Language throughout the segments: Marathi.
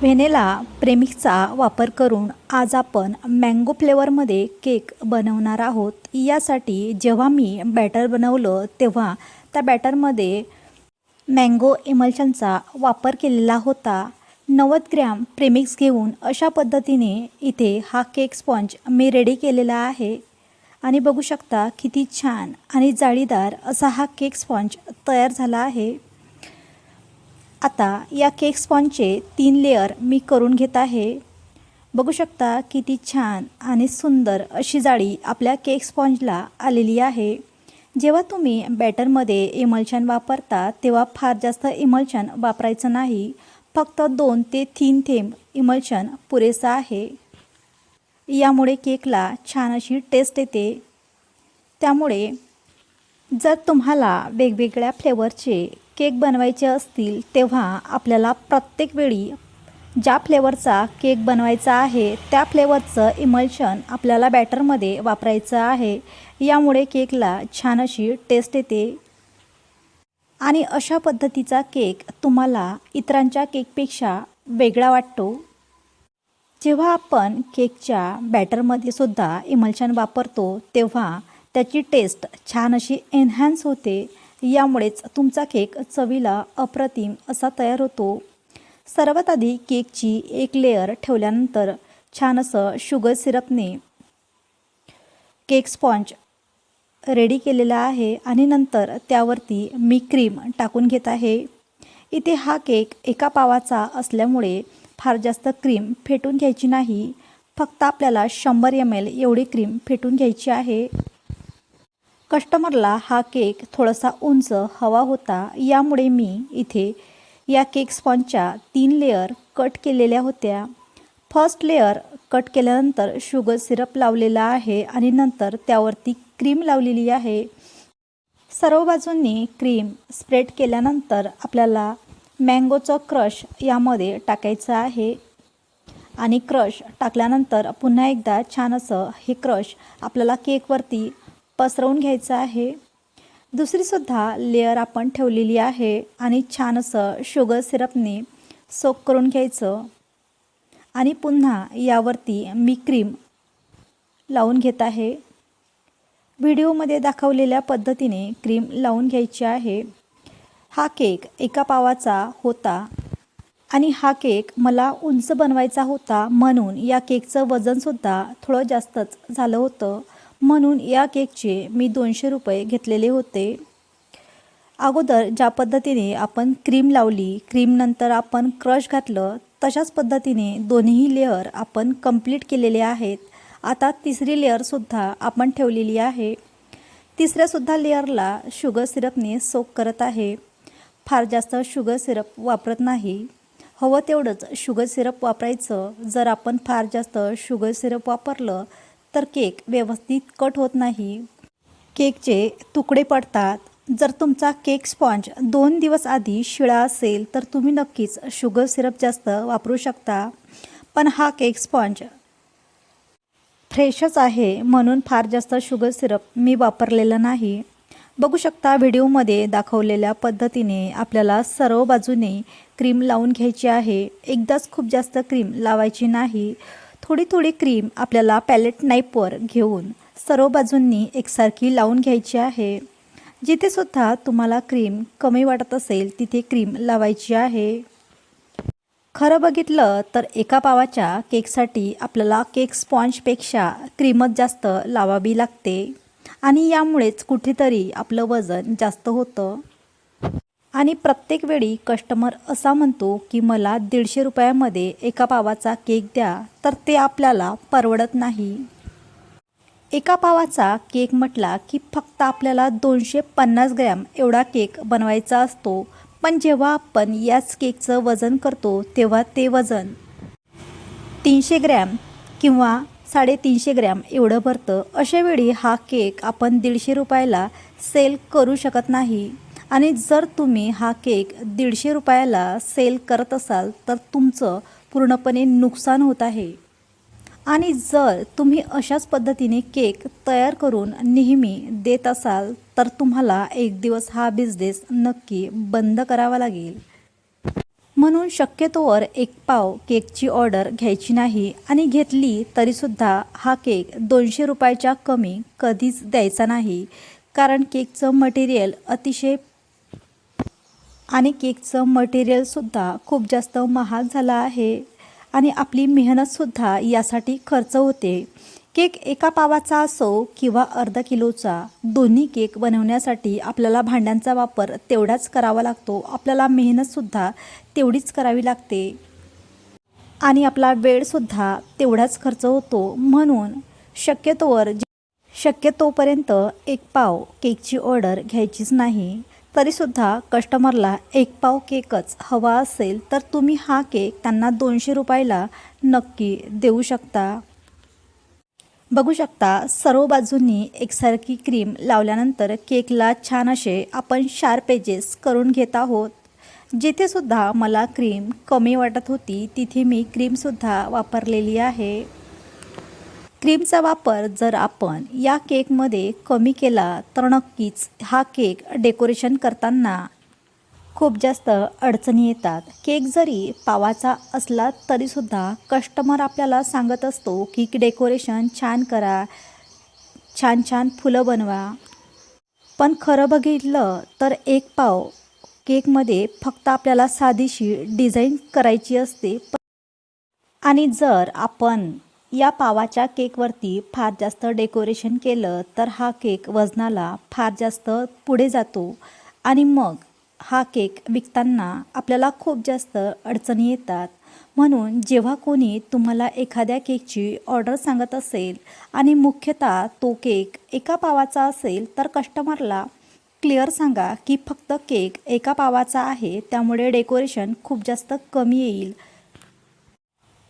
व्हेनेला प्रेमिक्सचा वापर करून आज आपण मँगो फ्लेवरमध्ये केक बनवणार आहोत. यासाठी जेव्हा मी बॅटर बनवलं तेव्हा त्या बॅटरमध्ये मँगो इमल्शनचा वापर केलेला होता. नव्वद ग्रॅम प्रेमिक्स घेऊन अशा पद्धतीने इथे हा केक स्पॉन्ज मी रेडी केलेला आहे. आणि बघू शकता किती छान आणि जाळीदार असा हा केक स्पॉन्ज तयार झाला आहे. आता या केक स्पॉन्जचे तीन लेअर मी करून घेत आहे. बघू शकता किती छान आणि सुंदर अशी जाळी आपल्या केक स्पॉन्जला आलेली आहे. जेव्हा तुम्ही बॅटरमध्ये इमल्शन वापरता तेव्हा फार जास्त इमल्शन वापरायचं नाही. फक्त दोन ते तीन थेंब इमल्शन पुरेसं आहे. यामुळे केकला छान अशी टेस्ट येते. त्यामुळे जर तुम्हाला वेगवेगळ्या फ्लेवरचे केक बनवायचे असतील तेव्हा आपल्याला प्रत्येक वेळी ज्या फ्लेवरचा केक बनवायचा आहे त्या फ्लेवरचं इमल्शन आपल्याला बॅटरमध्ये वापरायचं आहे. यामुळे केकला छान अशी टेस्ट येते. आणि अशा पद्धतीचा केक तुम्हाला इतरांच्या केकपेक्षा वेगळा वाटतो. जेव्हा आपण केकच्या बॅटरमध्ये सुद्धा इमल्शन वापरतो तेव्हा त्याची टेस्ट छान अशी एन्हान्स होते. यामुळेच तुमचा केक चवीला अप्रतिम असा तयार होतो. सर्वात आधी केकची एक लेअर ठेवल्यानंतर छान असं शुगर सिरपने केक स्पॉन्ज रेडी केलेला आहे आणि नंतर त्यावरती मी क्रीम टाकून घेत आहे. इथे हा केक एका पावाचा असल्यामुळे फार जास्त क्रीम फेटून घ्यायची नाही. फक्त आपल्याला शंभर एम एल एवढी क्रीम फेटून घ्यायची आहे. कस्टमरला हा केक थोडासा उंच हवा होता यामुळे मी इथे या केक स्पॉन्जच्या तीन लेअर कट केलेल्या होत्या. फर्स्ट लेअर कट केल्यानंतर शुगर सिरप लावलेला आहे आणि नंतर त्यावरती क्रीम लावलेली आहे. सर्व बाजूंनी क्रीम स्प्रेड केल्यानंतर आपल्याला मँगोचं क्रश यामध्ये टाकायचं आहे. आणि क्रश टाकल्यानंतर पुन्हा एकदा छान असं हे क्रश आपल्याला केकवरती पसरवून घ्यायचं आहे. दुसरीसुद्धा लेअर आपण ठेवलेली आहे आणि छान असं शुगर सिरपने सोक करून घ्यायचं. आणि पुन्हा यावरती मी क्रीम लावून घेत आहे. व्हिडिओमध्ये दाखवलेल्या पद्धतीने क्रीम लावून घ्यायची आहे. हा केक एका पावाचा होता आणि हा केक मला उंच बनवायचा होता म्हणून या केकचं वजनसुद्धा थोडं जास्तच झालं होतं. म्हणून या केकचे मी दोनशे रुपये घेतलेले होते. अगोदर ज्या पद्धतीने आपण क्रीम लावली क्रीमनंतर आपण क्रश घातलं तशाच पद्धतीने दोन्ही लेअर आपण कंप्लीट केलेले आहेत. आता तिसरी लेअरसुद्धा आपण ठेवलेली आहे. तिसऱ्यासुद्धा लेअरला शुगर सिरपने सोक करत आहे. फार जास्त शुगर सिरप वापरत नाही. हवं तेवढंच शुगर सिरप वापरायचं. जर आपण फार जास्त शुगर सिरप वापरलं तर केक व्यवस्थित कट होत नाही. केकचे तुकडे पडतात. जर तुमचा केक स्पॉन्ज दोन दिवस आधी शिळा असेल तर तुम्ही नक्कीच शुगर सिरप जास्त वापरू शकता. पण हा केक स्पॉन्ज फ्रेशच आहे म्हणून फार जास्त शुगर सिरप मी वापरलेलं नाही. बघू शकता व्हिडिओमध्ये दाखवलेल्या पद्धतीने आपल्याला सर्व बाजूने क्रीम लावून घ्यायची आहे. एकदाच खूप जास्त क्रीम लावायची नाही. थोडी थोडी क्रीम आपल्याला पॅलेट नाईपवर घेऊन सर्व बाजूंनी एकसारखी लावून घ्यायची आहे. जिथेसुद्धा तुम्हाला क्रीम कमी वाटत असेल तिथे क्रीम लावायची आहे. खरं बघितलं तर एका पावाच्या केकसाठी आपल्याला केक स्पॉन्जपेक्षा क्रीमच जास्त लावावी लागते. आणि यामुळेच कुठेतरी आपलं वजन जास्त होतं. आणि प्रत्येक वेळी कस्टमर असा म्हणतो की मला दीडशे रुपयामध्ये एका पावाचा केक द्या तर ते आपल्याला परवडत नाही. एका पावाचा केक म्हटला की फक्त आपल्याला दोनशे पन्नास ग्रॅम एवढा केक बनवायचा असतो. पण जेव्हा आपण याच केकचं वजन करतो तेव्हा ते वजन तीनशे ग्रॅम किंवा साडेतीनशे ग्रॅम एवढं भरतं. अशावेळी हा केक आपण दीडशे रुपयाला सेल करू शकत नाही. आणि जर तुम्ही हा केक दीडशे रुपयाला सेल करत असाल तर तुमचं पूर्णपणे नुकसान होत आहे. आणि जर तुम्ही अशाच पद्धतीने केक तयार करून नेहमी देत असाल तर तुम्हाला एक दिवस हा बिझनेस नक्की बंद करावा लागेल. म्हणून शक्यतोवर एक पाव केकची ऑर्डर घ्यायची नाही आणि घेतली तरीसुद्धा हा केक दोनशे रुपयाच्या कमी कधीच द्यायचा नाही. कारण केकचं मटेरियल अतिशय आणि केकचं मटेरियलसुद्धा खूप जास्त महाग झालं आहे. आणि आपली मेहनतसुद्धा यासाठी खर्च होते. केक एका पावाचा असो किंवा अर्धा किलोचा दोन्ही केक बनवण्यासाठी आपल्याला भांड्यांचा वापर तेवढाच करावा लागतो. आपल्याला मेहनतसुद्धा तेवढीच करावी लागते. आणि आपला वेळसुद्धा तेवढाच खर्च होतो. म्हणून शक्यतोवर शक्यतोपर्यंत एक पाव केकची ऑर्डर घ्यायचीच नाही. तरीसुद्धा कस्टमरला एक पाव केकच हवा असेल तर तुम्ही हा केक त्यांना दोनशे रुपयाला नक्की देऊ शकता. बघू शकता सर्व बाजूंनी एकसारखी क्रीम लावल्यानंतर केकला छान असे आपण शार्प एजेस करून घेत आहोत. जिथेसुद्धा मला क्रीम कमी वाटत होती तिथे मी क्रीमसुद्धा वापरलेली आहे. क्रीमचा वापर जर आपण या केकमध्ये कमी केला तर नक्कीच हा केक डेकोरेशन करताना खूप जास्त अडचणी येतात. केक जरी पावाचा असला तरीसुद्धा कस्टमर आपल्याला सांगत असतो की डेकोरेशन छान करा छान छान फुलं बनवा. पण खरं बघितलं तर एक पाव केकमध्ये फक्त आपल्याला साधीशी डिझाईन करायची असते. आणि जर आपण या पावाच्या केकवरती फार जास्त डेकोरेशन केलं तर हा केक वजनाला फार जास्त पुढे जातो. आणि मग हा केक विकताना आपल्याला खूप जास्त अडचणी येतात. म्हणून जेव्हा कोणी तुम्हाला एखाद्या केकची ऑर्डर सांगत असेल आणि मुख्यतः तो केक एका पावाचा असेल तर कस्टमरला क्लिअर सांगा की फक्त केक एका पावाचा आहे त्यामुळे डेकोरेशन खूप जास्त कमी येईल.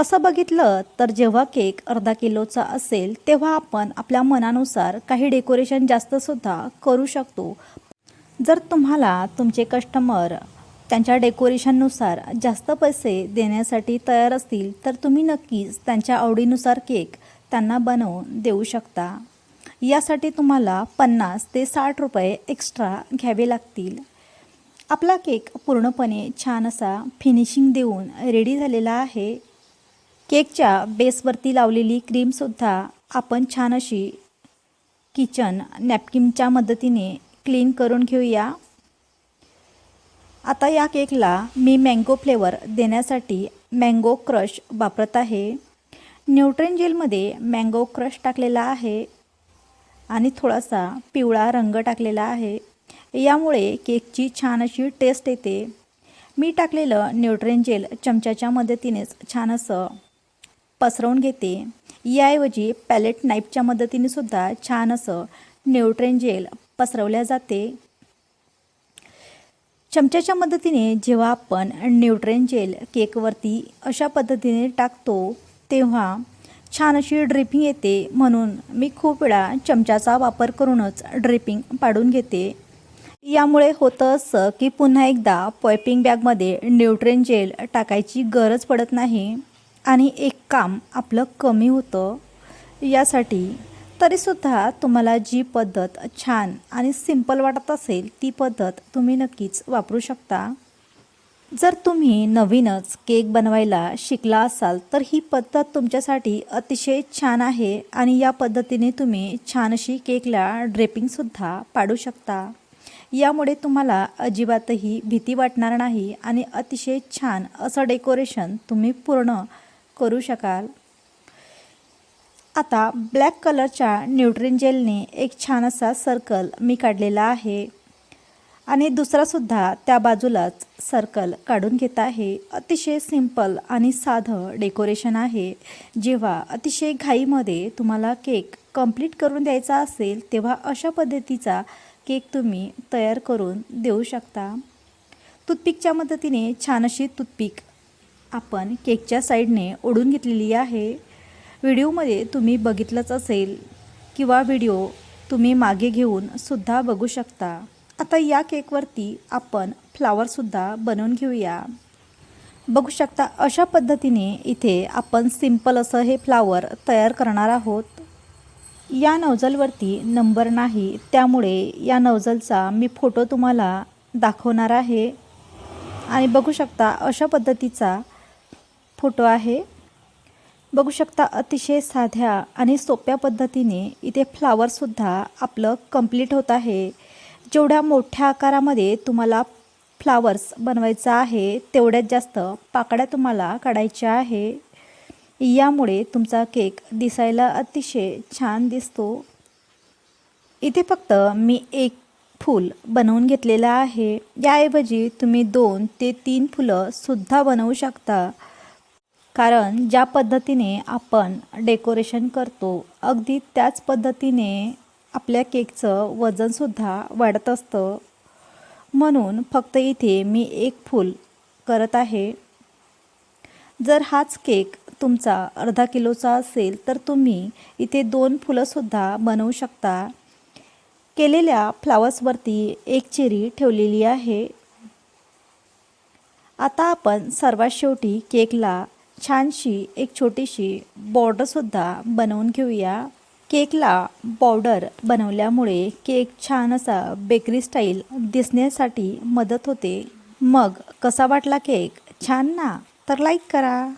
तसं बघितलं तर जेव्हा केक अर्धा किलोचा असेल तेव्हा आपण आपल्या मनानुसार काही डेकोरेशन जास्तसुद्धा करू शकतो. जर तुम्हाला तुमचे कस्टमर त्यांच्या डेकोरेशननुसार जास्त पैसे देण्यासाठी तयार असतील तर तुम्ही नक्कीच त्यांच्या आवडीनुसार केक त्यांना बनवून देऊ शकता. यासाठी तुम्हाला पन्नास ते साठ रुपये एक्स्ट्रा घ्यावे लागतील. आपला केक पूर्णपणे छान असा फिनिशिंग देऊन रेडी झालेला आहे. केकच्या बेसवरती लावलेली क्रीमसुद्धा आपण छान अशी किचन नॅपकिनच्या मदतीने क्लीन करून घेऊया. आता या केकला मी मँगो फ्लेवर देण्यासाठी मँगो क्रश वापरत आहे. न्यूट्रेन जेलमध्ये मँगो क्रश टाकलेला आहे आणि थोडासा पिवळा रंग टाकलेला आहे. यामुळे केकची छान अशी टेस्ट येते. मी टाकलेलं न्यूट्रेन जेल चमच्याच्या मदतीनेच छान असं पसरवून घेते. याऐवजी पॅलेट नाईफच्या मदतीने सुद्धा छान असं न्यूट्रेन जेल पसरवल्या जाते. चमच्याच्या मदतीने जेव्हा आपण न्यूट्रेन जेल केकवरती अशा पद्धतीने टाकतो तेव्हा छान अशी ड्रिपिंग येते. म्हणून मी खूप वेळा चमच्याचा वापर करूनच ड्रिपिंग पाडून घेते. यामुळे होतं असं की पुन्हा एकदा पॉयपिंग बॅगमध्ये न्यूट्रेन जेल टाकायची गरज पडत नाही. आणि एक काम आपलं कमी होतं यासाठी तरीसुद्धा तुम्हाला जी पद्धत छान आणि सिंपल वाटत असेल ती पद्धत तुम्ही नक्कीच वापरू शकता. जर तुम्ही नवीनच केक बनवायला शिकला असाल तर ही पद्धत तुमच्यासाठी अतिशय छान आहे आणि या पद्धतीने तुम्ही छान अशी केकला ड्रेपिंगसुद्धा पाडू शकता. यामुळे तुम्हाला अजिबातही भीती वाटणार नाही आणि अतिशय छान असं डेकोरेशन तुम्ही पूर्ण करू शकाल. आता ब्लॅक कलरच्या न्यूट्रिन जेलने एक छान असा सर्कल मी काढलेला आहे. आणि दुसरासुद्धा त्या बाजूलाच सर्कल काढून घेत आहे. अतिशय सिंपल आणि साधं डेकोरेशन आहे. जेव्हा अतिशय घाईमध्ये तुम्हाला केक कंप्लीट करून द्यायचा असेल तेव्हा अशा पद्धतीचा केक तुम्ही तयार करून देऊ शकता. टूथपिकच्या मदतीने छान अशी टूथपिक आपण केकच्या साईडने ओढून घेतलेली आहे. व्हिडिओमध्ये तुम्ही बघितलंच असेल किंवा व्हिडिओ तुम्ही मागे घेऊन सुद्धा बघू शकता. आता या केकवरती आपण फ्लावरसुद्धा बनवून घेऊया. बघू शकता अशा पद्धतीने इथे आपण सिंपल असं हे फ्लावर तयार करणार आहोत. या नवजलवरती नंबर नाही त्यामुळे या नवजलचा मी फोटो तुम्हाला दाखवणार आहे. आणि बघू शकता अशा पद्धतीचा फोटो आहे. बघू शकता अतिशय साध्या आणि सोप्या पद्धतीने इथे फ्लावरसुद्धा आपलं कंप्लीट होत आहे. जेवढ्या मोठ्या आकारामध्ये तुम्हाला फ्लावर्स बनवायचं आहे तेवढ्यात जास्त पाकळ्या तुम्हाला काढायच्या आहे. यामुळे तुमचा केक दिसायला अतिशय छान दिसतो. इथे फक्त मी एक फूल बनवून घेतलेलं आहे. याऐवजी तुम्ही दोन ते तीन फुलं सुद्धा बनवू शकता. कारण ज्या पद्धतीने आपण डेकोरेशन करतो अगदी त्याच पद्धतीने आपल्या केकचं वजनसुद्धा वाढत असतं. म्हणून फक्त इथे मी एक फूल करत आहे. जर हाच केक तुमचा अर्धा किलोचा असेल तर तुम्ही इथे दोन फुलंसुद्धा बनवू शकता. केलेल्या फ्लावर्सवरती एक चेरी ठेवलेली आहे. आता आपण सर्वात शेवटी केकला छानशी एक छोटीशी बॉर्डरसुद्धा बनवून घेऊया. केकला बॉर्डर बनवल्यामुळे केक छान असा बेकरी स्टाईल दिसण्यासाठी मदत होते. मग कसा वाटला केक? छान ना? तर लाईक करा.